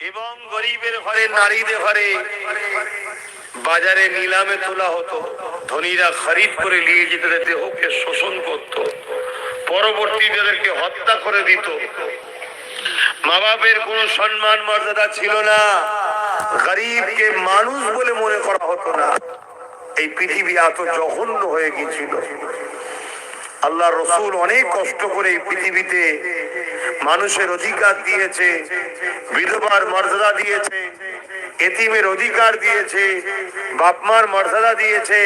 এবং গরিবের ঘরে, নারীদের ঘরে বাজারে নিলামে তোলা হতো। ধনীরা খরিদ করে নিয়ে যেতে দেহকে শোষণ করত। পরবর্তী তাদেরকে হত্যা করে দিত মা বাপের কোনো সম্মান, মর্যাদা ছিল না। গরিবকে মানুষ বলে মনে করা হতো না। এই পৃথিবী এত জঘন্য হয়ে গিয়েছিল। আল্লাহ রসুল অনেক কষ্ট করে এই পৃথিবীতে মানুষের অধিকার দিয়েছে, বিধবার মর্যাদা দিয়েছে, এতিমের অধিকার দিয়েছে, বাপমার মর্যাদা দিয়েছে,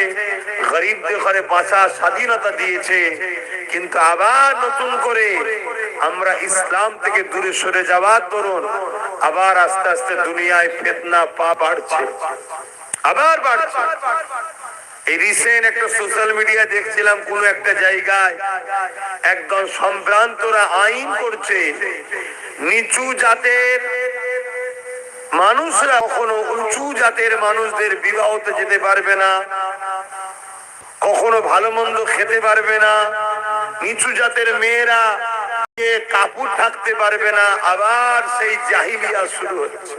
গরিবদের ঘরে বাঁচার স্বাধীনতা দিয়েছে। কিন্তু আবার নতুন করে আমরা ইসলাম থেকে দূরে সরে যাওয়ার দরুন আবার আস্তে আস্তে দুনিয়ায় ফেতনা পা বাড়ছে। আবার বাড়ছে। এই রিসেন্ট একটা সোশ্যাল মিডিয়া দেখছিলাম কোন একটা জায়গায়। একদম সম্ভ্রান্তরা আইন করছে। নিচু জাতের মানুষরা কখনো উঁচু জাতের মানুষদের বিবাহতে যেতে পারবে না। কখনো ভালো মন্দ খেতে পারবে না। নিচু জাতের মেয়েরা কাপড় থাকতে পারবে না। আবার সেই জাহিলিয়া শুরু হচ্ছে।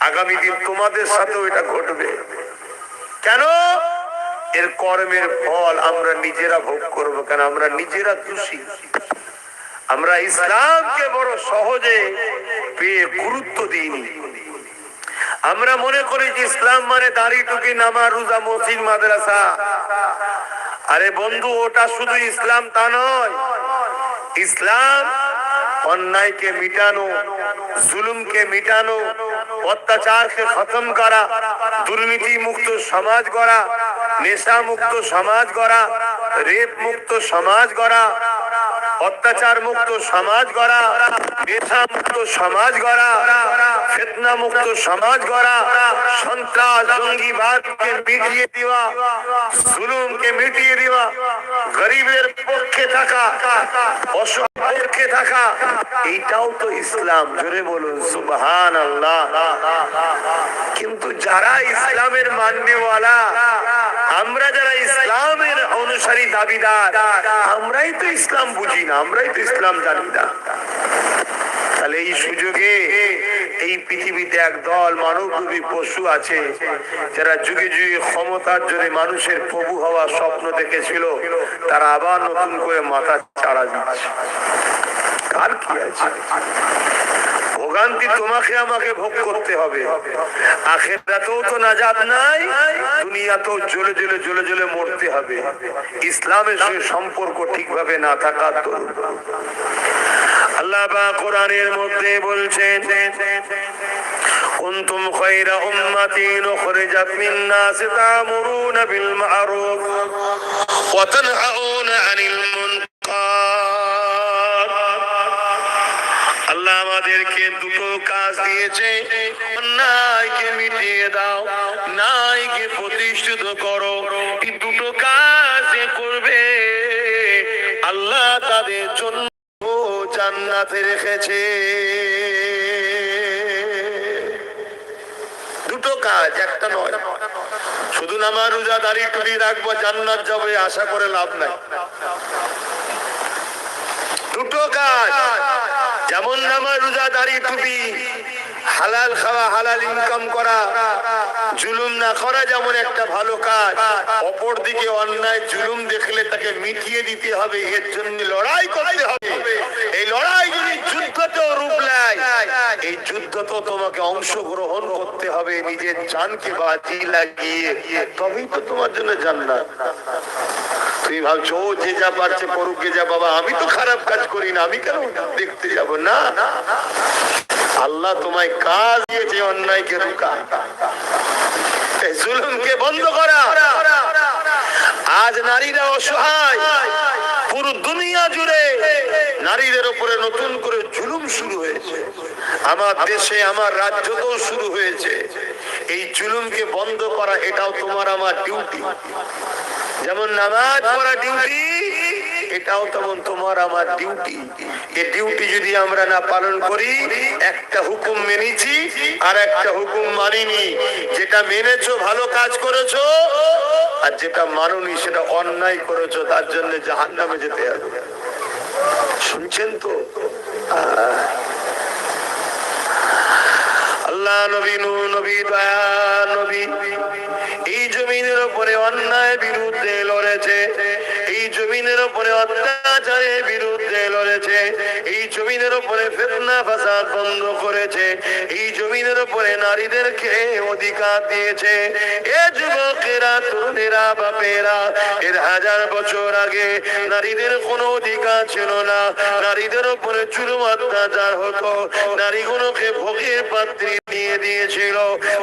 আগামী দিন তোমাদের সাথেও এটা ঘটবে। কেন? এর কর্মের ফল আমরা নিজেরা ভোগ করব কেন? আমরা নিজেরা দোষী। আমরা ইসলামকে বড় সহজে পেয়ে গুরুত্ব দিইনি। আমরা মনে করি যে ইসলাম মানে দাড়ি টুকি নামা রোজা, মসজিদ, মাদ্রাসা। আরে বন্ধু, ওটা শুধু ইসলাম তা নয়। ইসলাম অন্যায়কে মিটানো, জুলুমকে মিটানো, অত্যাচারকে খতম করা দুর্নীতি মুক্ত সমাজ গড়া নেশা মুক্ত সমাজ গড়া রেপ মুক্ত সমাজ গড়া অত্যাচার মুক্ত সমাজ গড়া নেশা মুক্ত সমাজ গড়া ফেতনা মুক্ত সমাজ গড়া, সন্ত্রাস, জঙ্গিবাদকে মিটিয়ে দেওয়া, জুলুমকে মিটিয়ে দেওয়া, গরিবের পক্ষে থাকা, অসহায় পক্ষে থাকা। এইটাও তো ইসলাম, জোরে বলুন সুবহান আল্লাহ কিন্তু যারা ইসলামের মান্যওয়ালা, আমরা যারা ইসলামের অনুসারী দাবিদার, আমরাই তো ইসলাম বুঝি না, আমরাই তো ইসলাম জানি না। তাহলে এই সুযোগে এই পৃথিবীতে এক দল মানবরূপী পশু আছে, যারা যুগে যুগে ক্ষমতার জন্য মানুষের প্রভু হওয়া স্বপ্ন দেখেছিল, তারা আবার নতুন করে মাথা চাড়া দিচ্ছে। কার কি আছে? ভোগান্তি তোমাকে আমাকে ভোগ করতে হবে। আখেরাতেও তো নাজাত নাই, দুনিয়াতেও জ্বলে জ্বলে জ্বলে জ্বলে মরতে হবে। ইসলামের সঙ্গে সম্পর্ক ঠিকভাবে না থাকা তো আল্লাহ কোরআনের মধ্যে বলছেন, কুনতুম খায়রা উম্মাতিন উখরিজাত তা'মুরুনা বিল মা'রুফ ওয়া তানহাউনা 'আনিল মুনকার। আল্লাহ আমাদেরকে দুটো কাজ দিয়েছে, অন্যায়কে মিটিয়ে দাও, ন্যায়কে প্রতিষ্ঠিত করো। এই দুটো কাজ করবে, আল্লাহ তাদের জন্য জান্নাতে রেখেছে। দুটো কাজ, একটা নয়। শুধু নামার রোজা, দাড়ি টুড়ি রাখব, জান্নাত যাবে, আশা করে লাভ নাই। দুটো কাজ, যেমন নামা রোজা, দাড়ি টুপি হালাল খাওয়া, হালাল ইনকাম করা, জুলুম না করা যেমন একটা ভালো কাজ অপর দিকে অন্যায় জুলুম দেখলে তাকে মিটিয়ে দিতে হবে, এর জন্য লড়াই করতে হবে। এই লড়াই যদি যুদ্ধতেও রূপ নেয়, এই যুদ্ধ তো তোমাকে অংশগ্রহণ করতে হবে, নিজের জানকে বাজি লাগিয়ে, তবেই তো তোমার জন্য জান্নাত। তুমি ভাবছ, ও, যে যা পারছে করুকে, যা বাবা আমি তো খারাপ কাজ করি না, আমি কেন দেখতে যাব? না। আল্লাহ তোমায় কাজ দিয়েছে, অন্যায়কে রুকা জুলুমকে বন্ধ করা। আজ নারীরা অসহায়। পুরো দুনিয়া জুড়ে নারীদের উপরে নতুন করে জুলুম শুরু হয়েছে। আমার দেশে, আমার রাজ্যতেও শুরু হয়েছে। এই জুলুমকে বন্ধ করা, এটাও তোমার আমার ডিউটি যেমন নামাজ পড়া ডিউটি এটাও তেমন তোমার আমার ডিউটি এ ডিউটি যদি আমরা না পালন করি, একটা হুকুম মেনেছি আর একটা হুকুম মানিনি। যেটা মেনেছো, ভালো কাজ করেছ, আর যেটা মাননি, সেটা অন্যায় করেছ, তার জন্য জাহান নামে যেতে হবে। শুনছেন তো? আহ। আল্লাহ নবী নূ নবী দয়া নবী। এই জমিনের উপরে অন্যায় বিরুদ্ধে লড়েছে। এই জমিনের উপরে অত্যাচারের বিরুদ্ধে লড়েছে। এই জমিনের উপরে ফেতনা ফাসাদ বন্ধ করেছে। এই জমিনের উপরে নারীদেরকে অধিকার দিয়েছে। এ যুবকেরা, তরুণেরা, বাপেরা, এর হাজার বছর আগে নারীদের কোনো অধিকার ছিল না। নারীদের উপরে চুরুম অত্যাচার হতো। নারীগুলোকে ভোগের পাত্রী নিয়ে দিয়েছিল।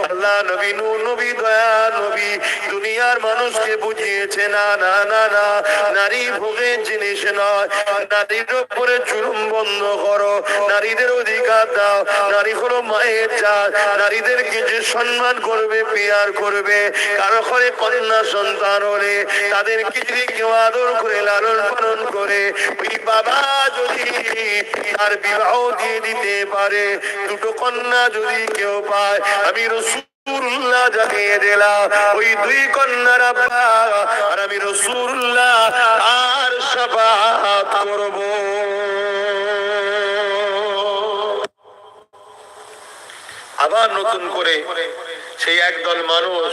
আল্লাহ নবী, নূর নবী, দয়া নবী। দুনিয়ার মানুষকে বুঝিয়েছে, না না না না। নারী ভোগের জিনিস নয়। নারীর উপরে চুরুম বন্ধ করো। নারীদের অধিকার দাও। নারী হলো মায়ের জাত নারীদেরকে যে সম্মান করবে, পেয়ার করবে। কারও ঘরে কন্যা সন্তান হলে তাদেরকে যদি কেউ আদর করে, লালন পালন করে বাবা বিবাহ দিয়ে দিতে পারে। দুটো কন্যা যদি কেউ পায়, আমি আবার নতুন করে সেই একদল মানুষ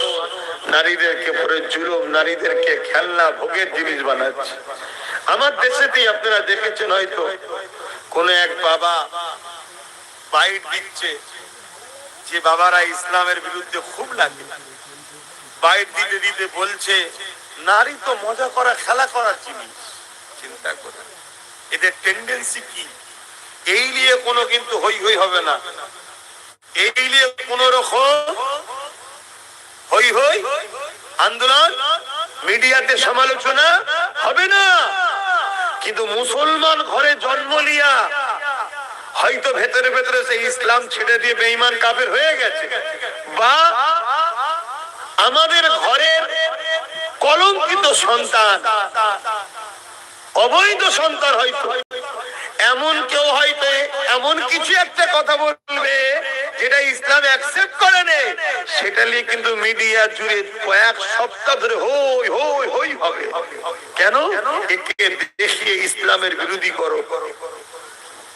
নারীদেরকে পরে জুলুম, নারীদেরকে খেলনা, ভোগের জিনিস বানাচ্ছে। আমার দেশেতেই আপনারা দেখেছেন হয়তো কোন এক বাবা বাইট দিচ্ছে যে বাবারা ইসলামের বিরুদ্ধে খুব লাগে। বাইট দিতে দিতে বলছে, নারী তো মজা করা, খেলা করার জিনিস, চিন্তা করে। এদের টেন্ডেন্সি কি? এই নিয়ে কোনো কিন্তু হই হই হবে না। এই নিয়ে কোন রকম হই হই আন্দোলন, মিডিয়াতে সমালোচনা হবে না। কিন্তু মুসলমান ঘরে জন্ম লিয়া হয়তো ভেতরে ভেতরে সেই ইসলাম ছেড়ে দিয়ে বেঈমান কাফের হয়ে গেছে। বা আমাদের ঘরের কলঙ্কিত সন্তান, অবৈধ সন্তান হয়তো। এমন কেউ হয়তো এমন কিছু একটা কথা বলবে যেটা ইসলাম অ্যাকসেপ্ট করে নে সেটা নিয়ে কিন্তু মিডিয়া জুড়ে কয়েক সপ্তাহ ধরে হই হই হই হবে। কেন? একে দেখিয়ে ইসলামের বিরোধী করো।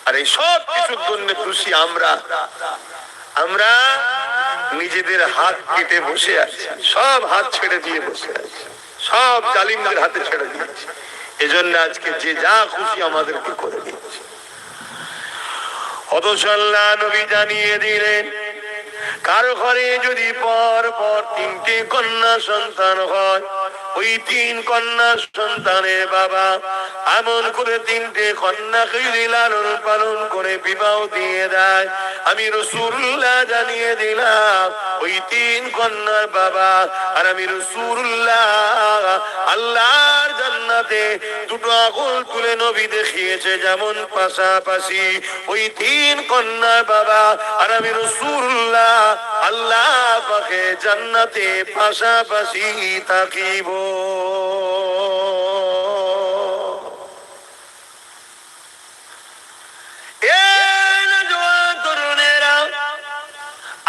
আর এই সব কিছুর জন্য খুশি আমরা। আমরা নিজেদের হাত কেটে বসে আছি। সব হাত ছেড়ে দিয়ে বসে আছি। সব জালিমদের হাতে ছেড়ে দিয়েছি। এজন্য আজকে যে যা খুশি আমাদেরকে করে দিচ্ছে অথচ আল্লাহ নবী জানিয়ে দিলেন কারও ঘরে যদি পর পর তিনটে কন্যা সন্তান হয় ওই তিন কন্যা সন্তানের বাবা এমন করে তিনটে কন্যাকে লালন পালন করে বিবাহ দিয়ে দেয়। আমি রসুল্লাহ জানিয়ে দিলাম, ওই তিন কন্যার বাবা আর আমি রসুল্লাহ আল্লাহর জান্নাতে দুটো আগুল তুলে নবী দেখিয়েছে যেমন পাশাপাশি। ওই তিন কন্যার বাবা আর আমি রসুল্লাহ আল্লাহ পাকে জান্নাতে পাশাপাশি থাকিব।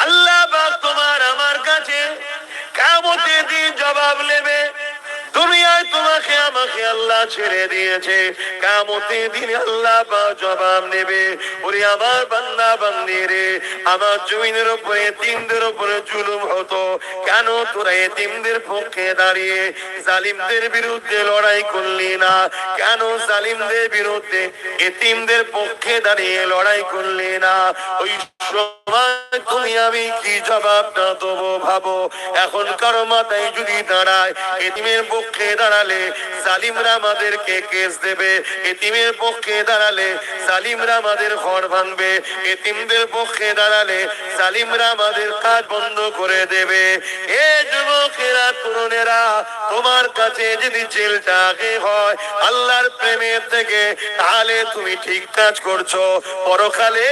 আল্লাহ তোমার আমার কাছে কেমতে দিন জবাব নেবে। আমাকে আল্লাহ ছেড়ে দিয়েছে। কেমতে দিন আল্লাহ পাক জবাব নেবে ওরে আমার বান্দা বান্দি রে, আমার জমিনের উপরে তিনদের উপরে জুলুম হতো। কেন তোরা এতিমদের পক্ষে দাঁড়িয়ে জালিমদের বিরুদ্ধে লড়াই করলি না? কেন জালিমদের বিরুদ্ধে এতিমদের পক্ষে দাঁড়িয়ে লড়াই করলি না? ওই সময় তুমি আমি কি জবাবটা দেবো ভাবো? এখন কারও মাথায় যদি দাঁড়ায়, এতিমের পক্ষে দাঁড়ালে জালিমরা আমাদেরকে কেস দেবে। এতিমের পক্ষে দাঁড়ালে জালিমরা আমাদের ঘর ভাঙবে। এতিমদের পক্ষে দাঁড়ালে জালিমরা আমাদের কাজ বন্ধ করে দেবে। এ যুবকেরা, তরুণেরা, তোমার কাছে যদি জেলটাকে হয়, আল্লাহর প্রেমের থেকে তাহলে তুমি ঠিক কাজ করছ। পরকালে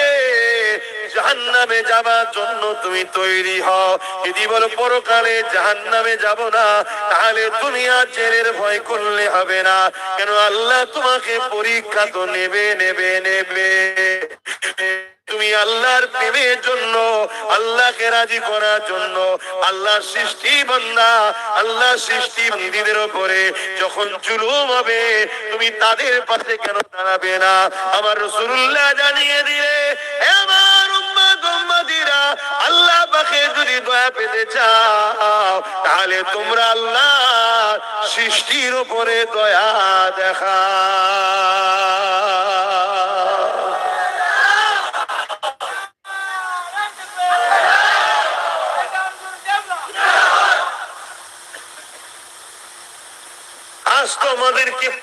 জাহান্নামে যাবার জন্য তুমি তৈরি হও। যদি বলো পরকালে জাহান্নামে যাব না, তাহলে জেলের ভয় করলে হবে না। কেন আল্লাহ তোমাকে পরীক্ষা তো নেবে নেবে নেবে। তুমি আল্লাহর প্রেমের জন্য, আল্লাহকে রাজি করার জন্য আল্লাহ সৃষ্টি বান্দা আল্লাহ সৃষ্টি বান্দীদের উপরে যখন জুলুম হবে, তুমি তাদের পাশে কেন দাঁড়াবে না? আমার রসুল্লাহ জানিয়ে দিলে আমার উম্মাত আল্লাহ পাকে যদি দয়া পেতে চাও, তাহলে তোমরা আল্লাহ সৃষ্টির উপরে দয়া দেখা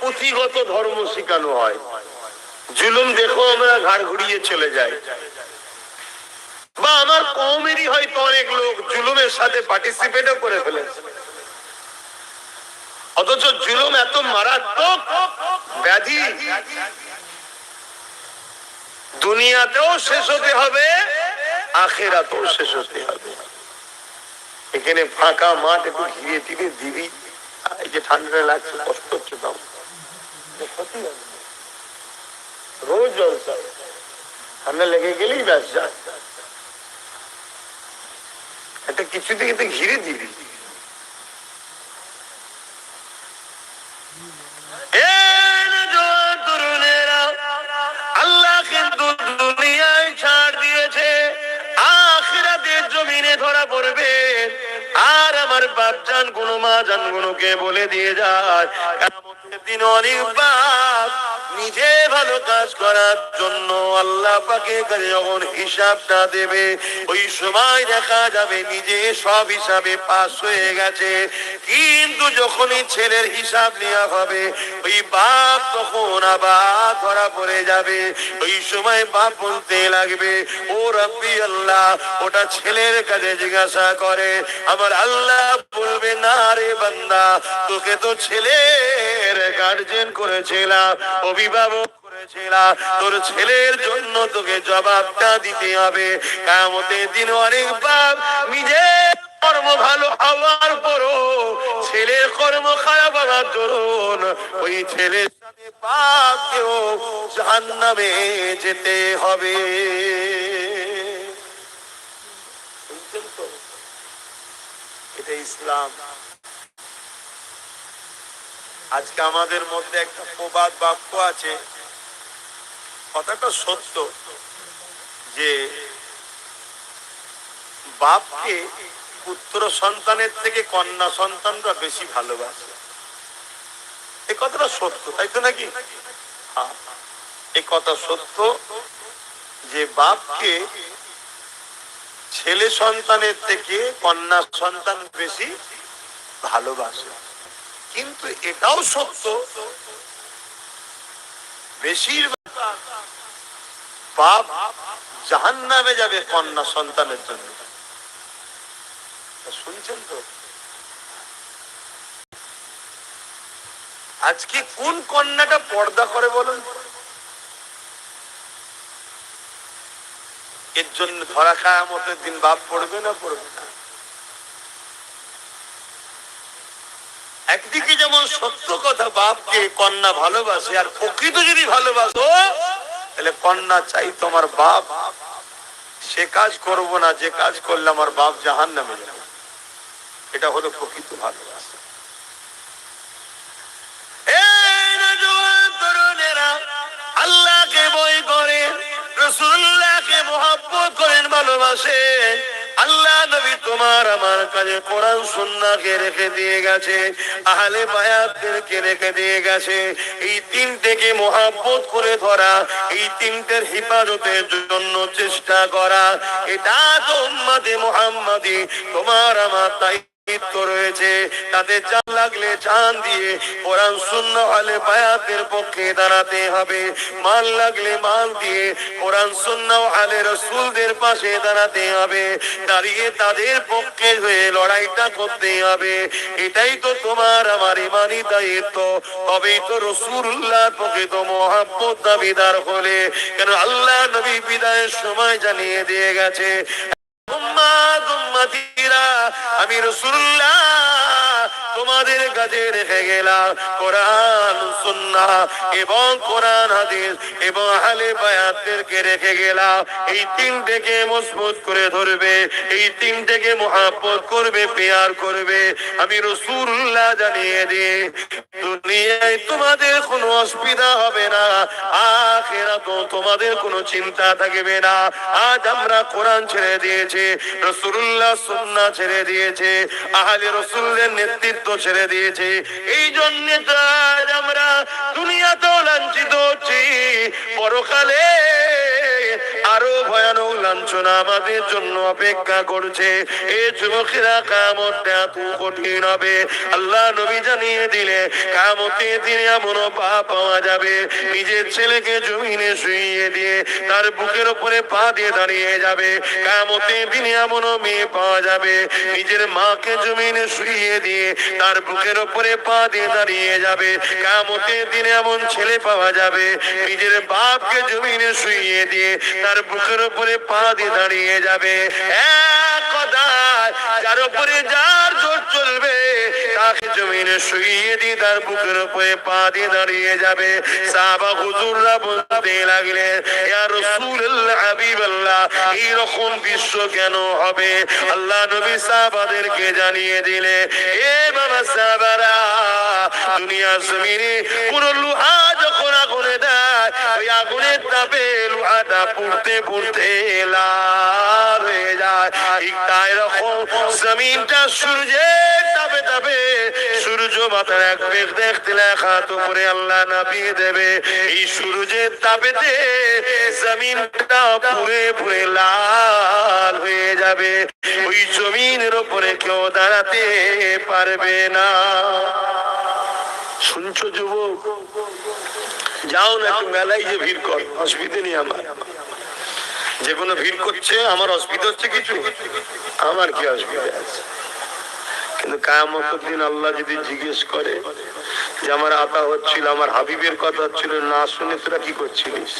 পুঁথিগত ধর্ম শেখানো হয়। জুলুম দেখো, আমরা ঘাড় ঘুরিয়ে চলে যাই। বা আমার কমেরই হয়তো অনেক লোক জুলুমের সাথে পার্টিসিপেটও করে ফেলেছে। অথচ জুলুম এত মারাত্মক, ব্যাধি। দুনিয়াতেও শেষ হতে হবে, আখেরাতেও শেষ হতে হবে। এখানে ফাঁকা মাঠ, একটু ঘিরে টিরে দিবি। এই যে ঠান্ডা লাগছে, কষ্ট হচ্ছে দাম। রোজ জলসা ঠান্ডা লেগে গেলেই ব্যাস, যা একটা কিছু থেকে তো ঘিরে দিবি। আল্লাহ কিন্তু ছাড় দিয়েছে ধরা পড়বে। আর আমার বাপ জান কোনো মা জান কোনোকে বলে দিয়ে যায় দিন অনেক বাপ নিজে ভালো কাজ করার জন্য আল্লাহ পাকে যখন হিসাবটা দেবে, ওই সময় দেখা যাবে নিজে সব হিসাবে পাস হয়ে গেছে। কিন্তু যখনই ছেলের হিসাব নেওয়া হবে, ওই বাপ তখন আবার ধরা পড়ে যাবে। ওই সময় বাপ বলতে লাগবে, ও রব্বি আল্লাহ, ওটা ছেলের কাছে জিজ্ঞাসা করে। আমার আল্লাহ বলবে, না রে বান্দা, তোকে তো ছেলের গার্জেন করেছিলাম। অভিভাবক করেছিলাম তোর ছেলের জন্য তোকে জবাবটা দিতে হবে। কামতের দিন অনেক বাপ নিজের কর্ম ভালো হওয়ার পরও ছেলের কর্ম খারাপ হওয়ার দরুন ওই ছেলের সাথে বাপকেও জাহান্নামে যেতে হবে। এটা ইসলাম। আজকে আমাদের মধ্যে একটা প্রবাদ বাক্য আছে। কথাটা সত্য যে বাপকে পুত্র সন্তানের থেকে কন্যা সন্তানরা বেশি ভালোবাসে। এই কথাটা সত্য তাই তো নাকি? হ্যাঁ, এই কথা সত্য যে বাপকে ছেলে সন্তানের থেকে কন্যা সন্তান বেশি ভালোবাসে। কিন্তু এটাও সত্য, বেশিরভাগ বাপ জাহান নামে যাবে কন্যা সন্তানের জন্য। শুনছেন তো? আজকে কোন কন্যাটা পর্দা করে বলুন? এর জন্য ধরা খায় মতো দিন বাপ পড়বে না পড়বে না? একদিকে যেমন সত্য কথা বাপকে কন্যা ভালোবাসে আর প্রকৃত যদি ভালোবাসো, তাহলে কন্যা চাই তোমার বাপ। সে কাজ করব না, যে কাজ করলে আমার বাপ জাহান নামে যাবে। এটা হলো প্রকৃত ভালোবাসা। আল্লাহকে ভয় করে, রসুল্লাহকে মোহাব্বত করেন, ভালোবাসে। আল্লাহ নবী তোমার আমার কাছে কোরআন সুন্নাকে রেখে দিয়ে গেছে, আহলে বায়াতদেরকে রেখে দিয়ে গেছে। এই তিনটেকে মহাব্বত করে ধরা, এই তিনটের হেফাজতের জন্য চেষ্টা করা, এটা তো উম্মাদে মোহাম্মদী, তোমার আমার তাই এটাই তো তোমার আমার ইমানি দায়িত্ব। তবেই তো রসুল্লাহ পক্ষে তো মহাব্বত দাবিদার হলে। কেন আল্লাহ নবী বিদায়ের সময় জানিয়ে দিয়ে গেছে আমি রসুল্লাহ। তোমাদের কাছে রেখে গেলাম কোরআন সুন্না এবং কোরআন হাদিস এবং আহলে বায়াতদেরকে রেখে গেলাম। এই তিনটেকে মজবুত করে ধরবে, এই তিনটেকে মহাব্বত করবে, পেয়ার করবে। আমি রসুল্লাহ জানিয়ে দিই, দুনিয়ায় তোমাদের কোনো অসুবিধা হবে না আখেরা তো তোমাদের কোনো চিন্তা থাকবে না। আজ আমরা কোরআন ছেড়ে দিয়েছি রসুল্লাহ সুন্না ছেড়ে দিয়েছে, আহলে রসুলের নেতৃত্ব ছেড়ে দিয়েছে। এই জন্য আমরা দুনিয়াতেও লাঞ্ছিত হচ্ছি। পরকালে আরও ভয়ানক লাঞ্ছনা আমাদের জন্য অপেক্ষা করছে। এই যুবকেরা কামতটা এত কঠিন হবে। আল্লাহ নবী জানিয়ে দিলে কামতে দিনে এমন পা পাওয়া যাবে। নিজের ছেলেকে জমিনে শুইয়ে দিয়ে তার বুকের উপরে পা দিয়ে দাঁড়িয়ে যাবে। কামতে দিনে এমন মেয়ে পাওয়া যাবে। নিজের মাকে জমিনে শুইয়ে দিয়ে তার বুকের উপরে পা দিয়ে দাঁড়িয়ে যাবে। কামতে দিনে এমন ছেলে পাওয়া যাবে। নিজের বাপকে জমিনে শুইয়ে দিয়ে তার বুকের উপরে পা দিয়ে দাঁড়িয়ে যাবে। যার উপরে যার জোর চলবে তাকে জমিনে শুইয়ে দিয়ে তার বুকের উপরে পা দিয়ে দাঁড়িয়ে যাবে। সাহাবা হুজুররা বলতে লাগলেন, ইয়া রাসূলুল্লাহ, হাবিবাল্লাহ, এইরকম বিশ্ব কেন হবে? আল্লাহ নবী সাহাবাদেরকে জানিয়ে দিলে এ বাবা সাহাবারা দুনিয়া জমিনে কোন লোহা যখন আগুনে দেয়, ওই আগুনের তাপে লোহাটা পুড়তে পুড়তে লাল হয়ে যায়। ঠিক তাই জমিনটা সূর্যের তাপে তাপে সূর্য মাথার এক বেগ দেখতে লেখা তো করে আল্লাহ নাপিয়ে দেবে। এই সূর্যের তাপেতে জমিনটা পুরে পুরে লাল হয়ে যাবে। ওই জমিনের উপরে কেউ দাঁড়াতে পারবে না। শুনছো যুবক? যাও না একটু মেলায় যে ভিড় কর, অসুবিধে নেই আমার। যে কোনো ভিড় করছে, আমার অসুবিধা হচ্ছে কিছু? আমার কি অসুবিধা আছে? কিন্তু আল্লাহ যদি জিজ্ঞেস করে যে আমার আতা হচ্ছিল, আমার হাবিবের কথা হচ্ছিল, না শুনে তোরা কি করছিলিস?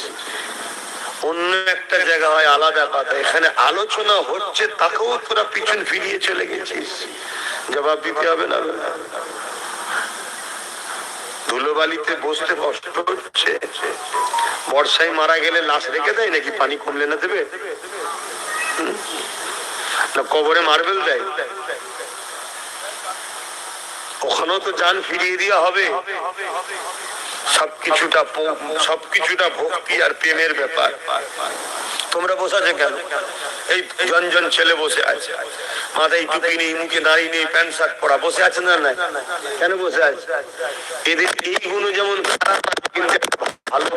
অন্য একটা জায়গা হয় আলাদা কথা, এখানে আলোচনা হচ্ছে, তাকেও তোরা পিছন ফিরিয়ে চলে গেছিস। জবাব দিতে হবে না। ধুলোবালিতে বসতে কষ্ট হচ্ছে। বর্ষায় মারা গেলে লাশ রেখে দেয় নাকি পানি কমলে না দেবে? না, কবরে মার্বেল দেয়। ওখানেও তো যান ফিরিয়ে দেওয়া হবে। সবকিছুটা সবকিছুটা ভক্তি আর প্রেমের ব্যাপার। তোমরা বসে আছে কেন? এই জন জন ছেলে বসে আছে। মাথায় টুপি নেই, মুখে দাঁড়িয়ে নেই, প্যান্ট, শার্ট পরা, বসে আছে না নাই কেন বসে আছে এদের এই গুণ যেমন খারাপ কিন্তু ভালো।